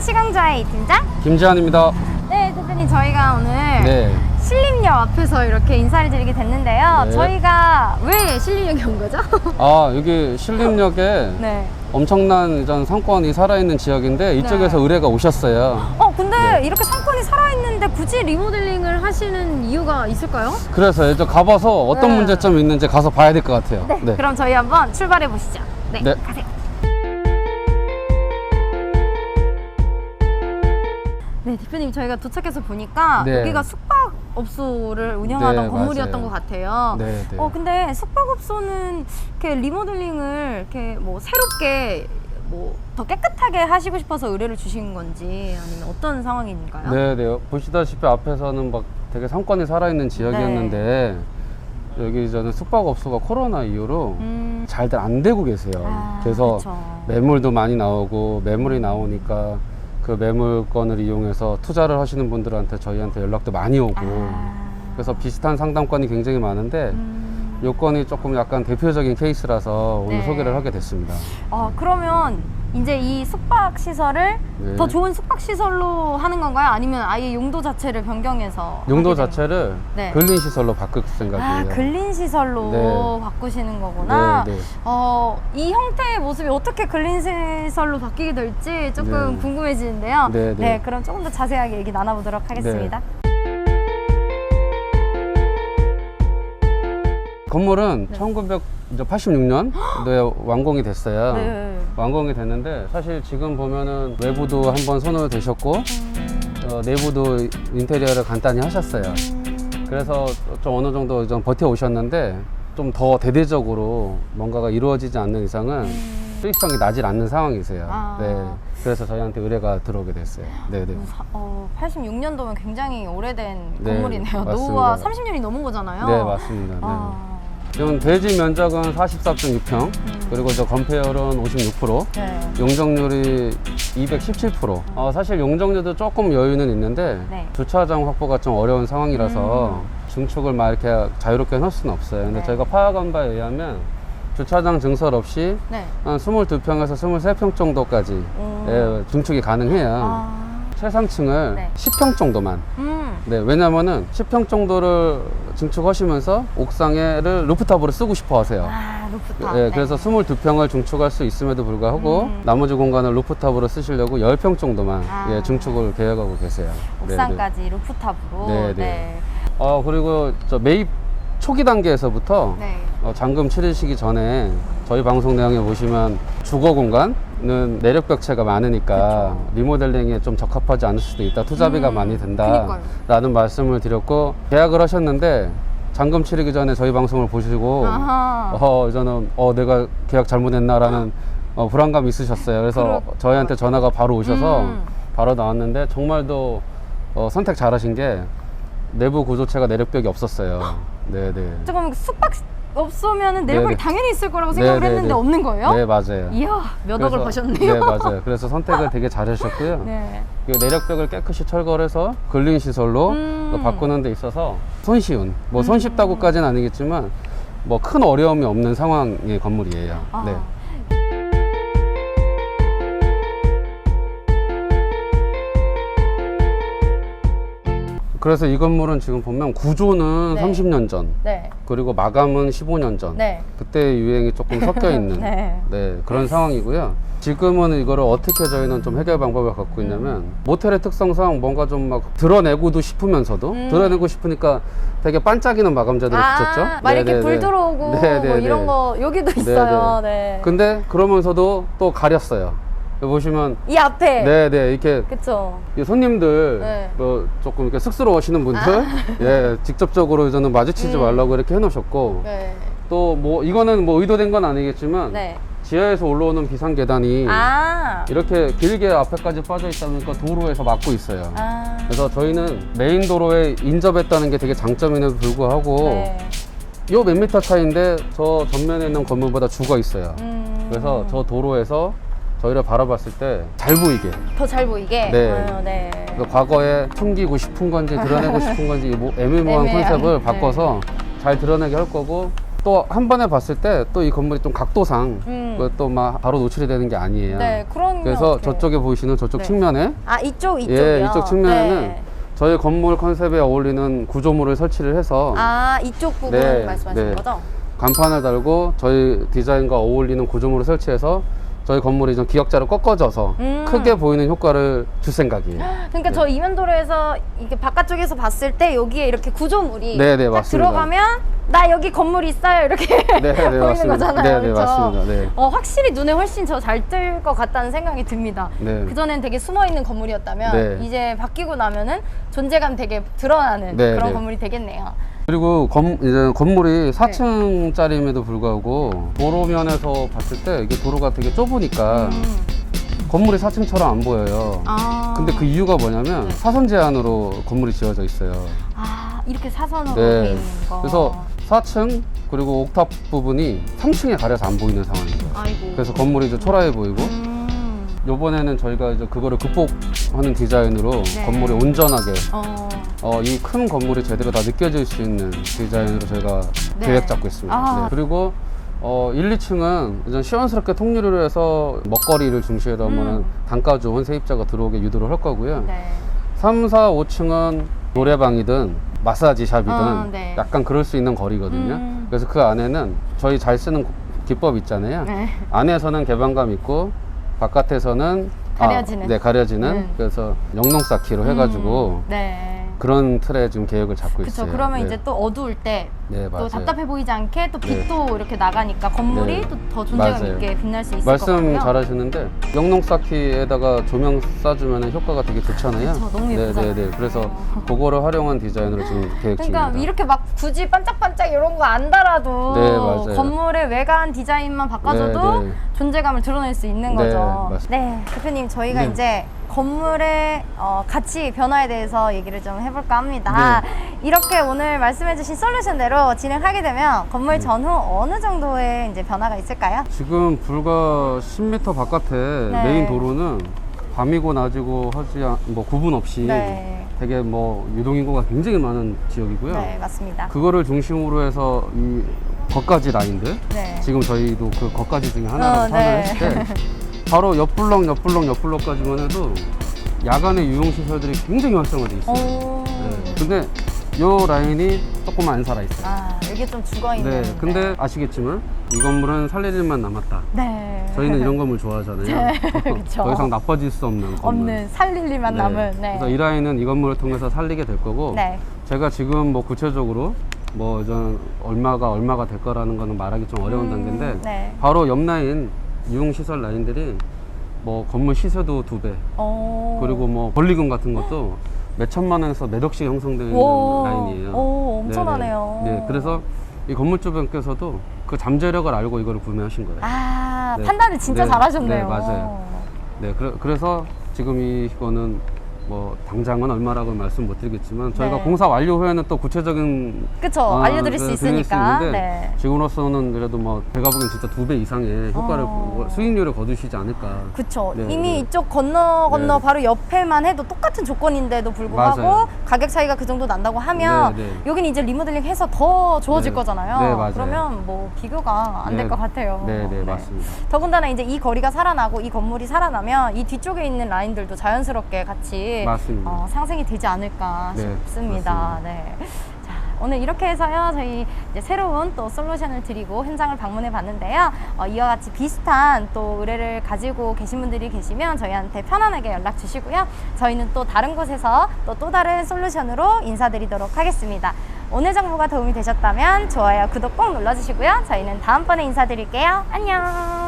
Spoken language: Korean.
시강자의 팀장. 김지한입니다. 네, 대표님 저희가 오늘 네. 신림역 앞에서 이렇게 인사를 드리게 됐는데요. 네. 저희가 왜 신림역에 온 거죠? 아, 여기 신림역에 네. 엄청난 이전 상권이 살아있는 지역인데 이쪽에서 네. 의뢰가 오셨어요. 어, 근데 네. 이렇게 상권이 살아있는데 굳이 리모델링을 하시는 이유가 있을까요? 그래서 이제 가봐서 어떤 네. 문제점이 있는지 가서 봐야 될 것 같아요. 네. 그럼 저희 한번 출발해 보시죠. 네. 네. 가세요. 네, 대표님 저희가 도착해서 보니까 네. 여기가 숙박업소를 운영하던 네, 건물이었던 맞아요. 것 같아요. 네, 네. 어, 근데 숙박업소는 이렇게 리모델링을 이렇게 뭐 새롭게 뭐 더 깨끗하게 하시고 싶어서 의뢰를 주신 건지 아니면 어떤 상황인가요? 네, 네. 보시다시피 앞에서는 막 되게 상권이 살아있는 지역이었는데 여기 저는 숙박업소가 코로나 이후로 음, 잘들 안 되고 계세요. 아, 그래서 그쵸. 매물도 많이 나오고 매물이 나오니까 그 매물권을 이용해서 투자를 하시는 분들한테 저희한테 연락도 많이 오고 아, 그래서 비슷한 상담권이 굉장히 많은데 음, 요건이 조금 약간 대표적인 케이스라서 오늘 네. 소개를 하게 됐습니다. 어, 그러면 이제 이 숙박 시설을 네. 더 좋은 숙박 시설로 하는 건가요? 아니면 아예 용도 자체를 변경해서 용도 하게 자체를 네. 근린 시설로 바꿀 건가요? 생각이에요. 아, 근린 시설로 네. 바꾸시는 거구나. 네, 네. 어, 이 형태의 모습이 어떻게 근린 시설로 바뀌게 될지 조금 네. 궁금해지는데요. 네, 네. 그럼 조금 더 자세하게 얘기 나눠보도록 하겠습니다. 건물은 네. 1986년도에 완공이 됐어요. 네. 완공이 됐는데 사실 지금 보면은 외부도 한번 손을 대셨고 어, 내부도 인테리어를 간단히 하셨어요. 그래서 좀 어느 정도 좀 버텨 오셨는데 좀 더 대대적으로 뭔가가 이루어지지 않는 이상은 수익성이 나질 않는 상황이세요. 음. 아. 네. 그래서 저희한테 의뢰가 들어오게 됐어요. 네, 네. 어, 86년도면 굉장히 오래된 네, 건물이네요. 맞습니다. 노후가 30년이 넘은 거잖아요. 네, 맞습니다. 네. 아, 지금 대지 면적은 44.6평, 그리고 저 건폐율은 56%, 네. 용적률이 217%. 어, 사실 용적률도 조금 여유는 있는데 네. 주차장 확보가 좀 어려운 상황이라서 음. 증축을 막 이렇게 자유롭게 넣을 수는 없어요. 근데 네. 저희가 파악한 바에 의하면 주차장 증설 없이 네. 한 22평에서 23평 정도까지 음. 예, 증축이 가능해요. 아, 최상층을 네. 10평 정도만. 음. 네, 왜냐면은 10평 정도를 증축하시면서 옥상에를 루프탑으로 쓰고 싶어 하세요. 아, 루프탑. 예, 그래서 22평을 증축할 수 있음에도 불구하고 음. 나머지 공간을 루프탑으로 쓰시려고 10평 정도만 아. 예, 증축을 계획하고 계세요. 네, 네. 옥상까지 루프탑으로. 네, 네. 어, 그리고 저 매입 초기 단계에서부터 네. 어, 잔금 치르시기 전에 저희 방송 내용에 보시면 주거 공간은 내력 벽체가 많으니까 리모델링에 좀 적합하지 않을 수도 있다. 투자비가 음, 많이 그니까요. 든다라는 말씀을 드렸고 계약을 하셨는데 잔금 치르기 전에 저희 방송을 보시고 아하. 어, 저는 어, 내가 계약 잘못했나라는 어, 불안감이 있으셨어요. 그래서 그럴 저희한테 전화가 바로 오셔서 음. 바로 나왔는데 정말도 어, 선택 잘하신 게 내부 구조체가 내력벽이 없었어요. 네, 네. 조금 숙박 없으면 내력이 네네. 당연히 있을 거라고 생각을 네, 네, 했는데 네. 없는 거예요? 네, 맞아요. 이야, 몇 억을 그래서- 버셨네요. 네, 맞아요. 그래서 선택을 되게 잘하셨고요. 네. 그 내력벽을 깨끗이 철거를 해서 근린 시설로 음. 또 바꾸는 데 있어서 손쉬운, 뭐 손쉽다고까지는 아니겠지만 뭐 큰 어려움이 없는 상황의 건물이에요. 아. 네. 그래서 이 건물은 지금 보면 구조는 네. 30년 전, 네. 그리고 마감은 15년 전. 네. 그때 유행이 조금 섞여 있는 네. 네, 그런 상황이고요. 지금은 이거를 어떻게 저희는 좀 해결 방법을 갖고 있냐면 모텔의 특성상 뭔가 좀 막 드러내고도 싶으면서도 음. 드러내고 싶으니까 되게 반짝이는 마감재들을 붙였죠. 아, 막 이렇게 네네네. 불 들어오고 뭐 네네네. 이런 거 여기도 있어요. 네. 근데 그러면서도 또 가렸어요. 보시면 이 앞에. 네, 네, 이렇게 그쵸. 이 손님들 네. 뭐 조금 이렇게 쑥스러워하시는 분들 예, 직접적으로 저는 마주치지 음. 말라고 이렇게 해놓으셨고 네. 또 뭐 이거는 뭐 의도된 건 아니겠지만 네. 지하에서 올라오는 비상 계단이 아. 이렇게 길게 앞에까지 빠져 있다 보니까 도로에서 막고 있어요. 아. 그래서 저희는 메인 도로에 인접했다는 게 되게 장점임에도 불구하고 네. 요 몇 미터 차인데 저 전면에 있는 건물보다 죽어 있어요. 음. 그래서 저 도로에서 저희를 바라봤을 때 잘 보이게 더 잘 보이게. 네. 어, 네. 그래서 과거에 숨기고 싶은 건지 드러내고 싶은 건지 이뭐 애매모호한 애매한, 컨셉을 네. 바꿔서 잘 드러내게 할 거고 또 한 번에 봤을 때 또 이 건물이 좀 각도상 음. 그것도 막 바로 노출이 되는 게 아니에요. 네, 그런 그래서 저쪽에 보이시는 저쪽 네. 측면에 아 이쪽 이쪽이요. 예, 이쪽 측면에는 네. 저희 건물 컨셉에 어울리는 구조물을 설치를 해서 아 이쪽 부분 네, 말씀하시는 네. 거죠? 간판을 달고 저희 디자인과 어울리는 구조물을 설치해서 저희 건물이 좀 기역자로 꺾어져서 음. 크게 보이는 효과를 줄 생각이에요. 그러니까 저 이면도로에서 이게 바깥쪽에서 봤을 때 여기에 이렇게 구조물이 네, 네, 딱 맞습니다. 들어가면 나 여기 건물 있어요 이렇게 네, 네, 보이는 맞습니다. 거잖아요. 네, 네, 그렇죠? 맞습니다. 네. 어, 확실히 눈에 훨씬 저 잘 뜰 것 같다는 생각이 듭니다. 네. 그 전엔 되게 숨어 있는 건물이었다면 네. 이제 바뀌고 나면은 존재감 되게 드러나는 네, 그런 네. 건물이 되겠네요. 그리고 건, 이제 건물이 4층짜리임에도 불구하고 도로면에서 봤을 때 이게 도로가 되게 좁으니까 음. 건물이 4층처럼 안 보여요. 아. 근데 그 이유가 뭐냐면 네. 사선 제한으로 건물이 지어져 있어요. 아 이렇게 사선으로 돼 네. 있는 거. 그래서 4층 그리고 옥탑 부분이 3층에 가려서 안 보이는 상황이에요. 아이고. 그래서 건물이 좀 초라해 보이고 음. 요번에는 저희가 이제 그거를 극복하는 디자인으로 네. 건물이 온전하게 어. 어, 이 큰 건물이 제대로 다 느껴질 수 있는 디자인으로 저희가 네. 계획 잡고 있습니다. 아. 네. 그리고 어, 1, 2층은 이제 시원스럽게 통유리로 해서 먹거리를 중시해서 음. 단가 좋은 세입자가 들어오게 유도를 할 거고요. 네. 3, 4, 5층은 노래방이든 마사지 샵이든 어, 네. 약간 그럴 수 있는 거리거든요. 음. 그래서 그 안에는 저희 잘 쓰는 기법 있잖아요. 네. 안에서는 개방감 있고 바깥에서는 가려지는. 아, 네, 가려지는. 음. 그래서 영농 쌓기로 해가지고 음. 네. 그런 틀에 지금 계획을 잡고 그렇죠. 있어요. 그러면 네. 이제 또 어두울 때또 네, 맞아요. 답답해 보이지 않게 또 빛도 이렇게 나가니까 건물이 네. 또 더 존재감 맞아요. 있게 빛날 수 있을 것 말씀 같고요. 잘하시는데 영농 쌓기에다가 조명 쏴주면 효과가 되게 좋잖아요. 그쵸, 너무 예쁘잖아요. 네, 네, 네. 그래서 어. 그거를 활용한 디자인으로 지금 계획 그러니까 중입니다. 이렇게 막 굳이 반짝반짝 이런 거 안 달아도 네, 맞아요. 건물의 외관 디자인만 바꿔줘도 네, 네. 존재감을 드러낼 수 있는 네, 거죠. 맞습니다. 네, 대표님 저희가 네. 이제 건물의 어, 가치 변화에 대해서 얘기를 좀 해볼까 합니다. 네. 이렇게 오늘 말씀해주신 솔루션대로 진행하게 되면 건물 네. 전후 어느 정도의 이제 변화가 있을까요? 지금 불과 10m 바깥에 네. 메인 도로는 밤이고 낮이고 하지 않, 뭐 구분 없이 네. 되게 뭐 유동인구가 굉장히 많은 지역이고요. 네, 맞습니다. 그거를 중심으로 해서 이 거까지 라인들 네. 지금 저희도 그 거까지 중에 하나라고 어, 네. 판단했을 때 바로 옆 블럭 옆 블럭 옆 블럭까지만 해도 야간의 유용 시설들이 굉장히 활성화돼 있어요. 오. 네. 근데 요 라인이 조금 안 살아 있어요. 아, 여기 좀 죽어 있는. 네. 근데 아시겠지만 이 건물은 살릴 일만 남았다. 네. 저희는 이런 건물 좋아하잖아요. 그쵸. 더 이상 나빠질 수 없는 건물. 없는 살릴 일만 네. 남은. 네. 그래서 이 라인은 이 건물을 통해서 살리게 될 거고 네. 제가 지금 뭐 구체적으로 뭐 이전 얼마가 얼마가 될 거라는 거는 말하기 좀 어려운 음, 단계인데 네. 바로 옆 라인 유흥시설 라인들이 뭐 건물 시세도 두배 오. 그리고 뭐 권리금 같은 것도 몇 천만 원에서 몇 억씩 형성되는 오. 라인이에요. 오. 엄청나네요. 네, 그래서 이 건물주분께서도 그 잠재력을 알고 이거를 구매하신 거예요. 아, 네. 판단을 진짜 네. 잘하셨네요. 네, 맞아요. 네, 그래, 그래서 지금 이거는 뭐 당장은 얼마라고 말씀 못 드리겠지만 저희가 네. 공사 완료 후에는 또 구체적인 그쵸. 어, 알려드릴 수 네, 있으니까. 있는데 네. 지금으로서는 그래도 뭐 제가 보기엔 진짜 두 배 이상의 효과를 어. 수익률을 거두시지 않을까. 그쵸. 네, 이미 네. 이쪽 건너 건너 네. 바로 옆에만 해도 똑같은 조건인데도 불구하고 맞아요. 가격 차이가 그 정도 난다고 하면 네, 네. 여기는 이제 리모델링 해서 더 좋아질 네. 거잖아요. 네, 맞아요. 그러면 뭐 비교가 안될 네. 것 같아요. 네, 네, 맞습니다. 더군다나 이제 이 거리가 살아나고 이 건물이 살아나면 이 뒤쪽에 있는 라인들도 자연스럽게 같이 맞습니다. 어, 상승이 되지 않을까 네, 싶습니다. 맞습니다. 네. 자, 오늘 이렇게 해서요, 저희 이제 새로운 또 솔루션을 드리고 현장을 방문해 봤는데요. 어, 이와 같이 비슷한 또 의뢰를 가지고 계신 분들이 계시면 저희한테 편안하게 연락 주시고요. 저희는 또 다른 곳에서 또 또 다른 솔루션으로 인사드리도록 하겠습니다. 오늘 정보가 도움이 되셨다면 좋아요, 구독 꼭 눌러주시고요. 저희는 다음번에 인사드릴게요. 안녕!